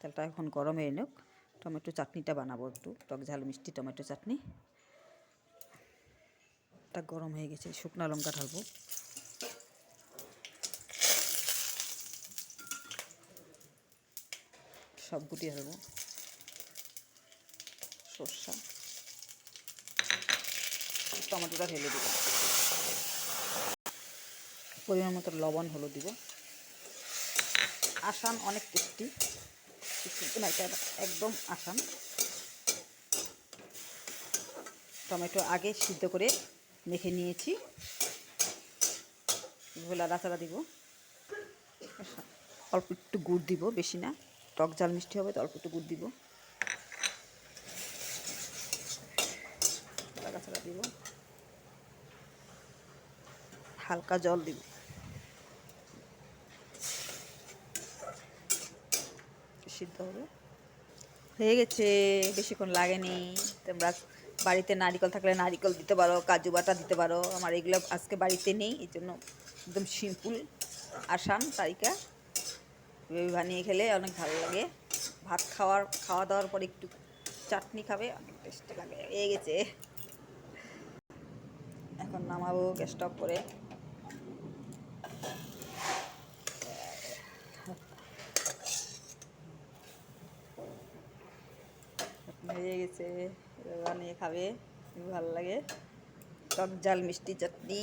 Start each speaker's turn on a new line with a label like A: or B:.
A: তেলটা এখন গরম হয়ে নিক। টমেটো চাটনিটা বানাবো একটু, টক ঝাল, মিষ্টি টমেটো চাটনি। তা গরম হয়ে গেছে, শুকনা লঙ্কা ঢালবো। সব গুটি ঢালবো সর্ষা। টমেটোটা ঢেলে দেবো। পরিমাণ মতো লবণ, হলুদ দিব। আসান অনেক টেস্টি। এটা একদম আসান টমেটো আগে সিদ্ধ করে মেখে নিয়েছি। ভোলা রাচারা দিব। অল্প একটু গুড় দিব, বেশি না। টক জাল মিষ্টি হবে, তো অল্প একটু গুড় দিব। দিব। হালকা জল দিব। সিদ্ধ হবে। হয়ে গেছে, বেশিক্ষণ লাগেনি। তোমরা বাড়িতে নারিকল থাকলে নারিকল দিতে পারো, কাজু বাটা দিতে পারো। আমার এগুলো আজকে বাড়িতে নেই, এই জন্য একদম সিম্পল আসান তারিকা। এভাবে বানিয়ে খেলে অনেক ভালো লাগে। ভাত খাওয়ার, খাওয়া দাওয়ার পর একটু চাটনি খাবে, অনেক টেস্টি লাগে। হয়ে গেছে। এখন নামাবো গ্যাসটা করে। হয়ে গেছে। বানিয়ে খুব ভালো লাগে। টক জাল মিষ্টি চাটনি।